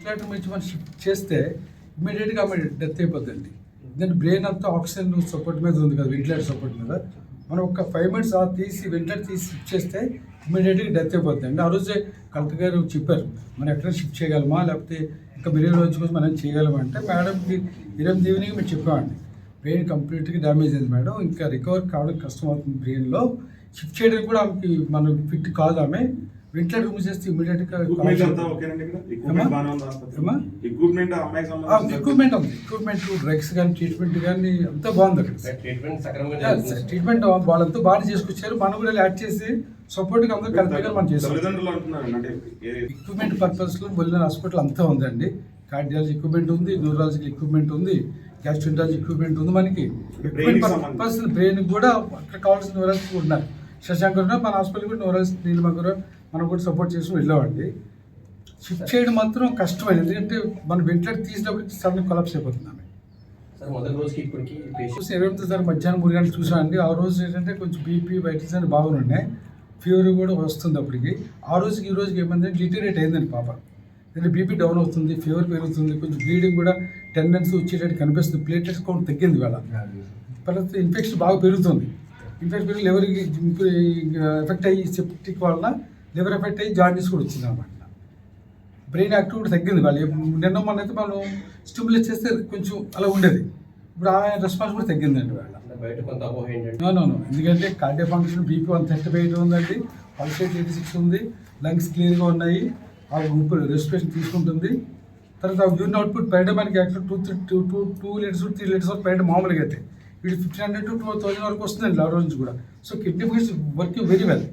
నుంచి మనం షిఫ్ట్ చేస్తే ఇమీడియట్గా ఆమె డెత్ అయిపోద్దండి. దాని బ్రెయిన్ అంతా ఆక్సిజన్ సపోర్ట్ మీద ఉంది కదా వెంటిలేటర్ సపోర్ట్ మీద. మనం ఒక ఫైవ్ మినిట్స్ ఆ తీసి వెంటిలేటర్ తీసి షిఫ్ట్ చేస్తే ఇమీడియట్గా డెత్ అయిపోద్దండి. ఆ రోజే కలెక్టర్ గారు చెప్పారు మనం ఎక్కడ షిఫ్ట్ చేయగలమా? లేకపోతే ఇంకా వేరే రోజు కోసం మనం చేయగలమా అంటే మేడంకి ఇరవై ఈవినింగ్ మేము చెప్పామండి బ్రెయిన్ కంప్లీట్గా డ్యామేజ్ అయింది మేడం. ఇంకా రికవర్ కావడం కష్టం అవుతుంది బ్రెయిన్లో షిఫ్ట్ చేయడానికి కూడా ఆమెకి మనం ఫిట్ కాదు ఆమె. వెంటిలేటర్ రూమ్ చేస్తే ఇమీడియట్గా ఎక్విప్మెంట్ ఎక్విప్మెంట్ ఉందా? ఎక్విప్మెంట్ ఎక్విప్మెంట్ ఎక్విప్మెంట్ డ్రగ్స్ కానీ ట్రీట్మెంట్ కానీ అంతా? బాగుంది అక్కడ. ట్రీట్మెంట్ సక్రమంగా Yeah, జరుగుతుంది. ట్రీట్మెంట్ వాళ్ళంతా బాగా చేసుకొచ్చారు. మనం కూడా యాడ్ చేసి సపోర్ట్గా అందరూ కలిపిగా మనం చేసాం. తల్లిదండ్రులు అంటున్నారు అంటే ఏ- ఎక్విప్మెంట్ పర్పస్లో బొల్లిన హాస్పిటల్ అంతా ఉందండి. కార్డియాలజీ ఎక్విప్మెంట్ ఉంది న్యూరాలజికల్ ఎక్విప్మెంట్ ఉంది గ్యాస్ట్రెంటాలజీ ఎక్విప్మెంట్ ఉంది మనకి. కి పర్పస్ బ్రెయిన్ కూడా అక్కడ కావాల్సిన న్యూరాలజీ కూడా ఉన్నారు. శశాంక్ ఉన్నారు మన హాస్పిటల్ కూడా న్యూరాలజీ నీలిమ కూడా మనం కూడా సపోర్ట్ చేసి వెళ్ళామండి షిఫ్ట్ చేయడం మాత్రం కష్టమైంది. ఎందుకంటే మనం వెంటిలేటర్ తీసినప్పుడు సడన్ కొలాప్స్ అయిపోతుంది ఆమె. ఇరవై ఎనిమిది సార్ మధ్యాహ్నం మూడు గంటలు చూసానండి. ఆ రోజు ఏంటంటే కొంచెం బీపీ వైటల్స్ అని బాగున్నాయి ఫీవర్ కూడా వస్తుంది అప్పటికి. ఆ రోజుకి ఈ రోజుకి ఏమైందంటే డిటీరేట్ అయిందండి పాప. అంటే బీపీ డౌన్ అవుతుంది ఫీవర్ పెరుగుతుంది కొంచెం బ్లీడింగ్ కూడా టెండెన్సీ వచ్చేటట్టు కనిపిస్తుంది. ప్లేటెట్స్ కౌంట్ తగ్గింది వేళ తర్వాత ఇన్ఫెక్షన్ బాగా పెరుగుతుంది. పెరిగి లివర్కి ఎఫెక్ట్ అయ్యి సెప్టిక్ వలన లివర్ ఎఫెక్ట్ అయ్యి జాండీస్ కూడా వచ్చింది అనమాట బ్రెయిన్ యాక్టివ్ కూడా తగ్గింది వాళ్ళు. నిన్న మొన్న అయితే మనం స్టిమ్యులేట్ చేస్తే కొంచెం అలా ఉండేది. ఇప్పుడు ఆ రెస్పాన్స్ కూడా తగ్గిందండి వాళ్ళ. బయట కొంత అపోహ ఎందుకంటే cardio function BP one thirty five ఉందండి. పల్స్ రేట్ ఎయిటీ సిక్స్ ఉంది. లంగ్స్ క్లియర్గా ఉన్నాయి. ఆ ఊపిరి రెస్పిరేషన్ తీసుకుంటుంది. తర్వాత యూరిన్ అవుట్పుట్ మనకి actual two three two two two litres three litres వరకు పర్ డే మామూలుగా అయితే. ఇది fifteen hundred to two thousand వరకు వస్తుందండి రోజు నుంచి కూడా. సో కిడ్నీ ఫీస్ వర్కింగ్ వెరీ వెల్.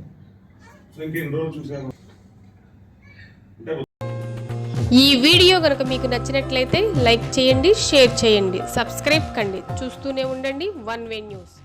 ఈ వీడియో కనుక మీకు నచ్చినట్లయితే లైక్ చేయండి షేర్ చేయండి సబ్స్క్రైబ్ కండి. చూస్తూనే ఉండండి వన్ వే న్యూస్.